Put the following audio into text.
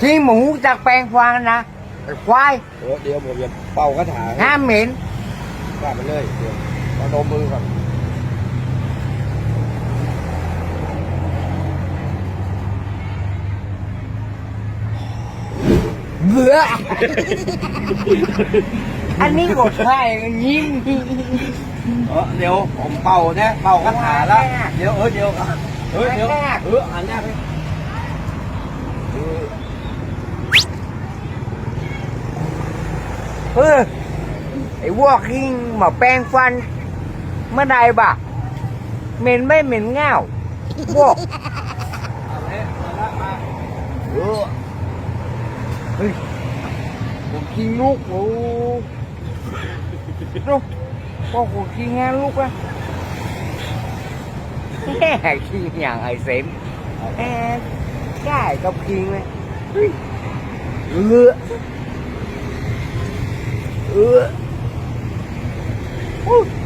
ขี้หมูจากแปลงฟันนะไอ้ควายโอ้เดี๋ยวผมจะเป่ากระถางห้ามเหม็นว่าไปเลยเดี๋ยวเอานมมือก่อนเบื่อ อันนี้ก็ใช่ยิ้มเออเดี๋ยวผมเป่านะเป่ากระถางแล้ว เดี๋ยวเออเดี๋ยวเออเดี๋ยวเอออันเนี้ยไปเออ เออไอ้วอกกิงมาแปลงฟัน เมื่อใดบะเหม็นไม่เหม็นเง่าววอกเออเฮ้ยผมกินลูกโอ้ลูกพ่อผมกินงานลูกอะแม่กินอย่างไอเสมแม่ได้กับกินเลยเฮ้ยเอ อเออโอ้ย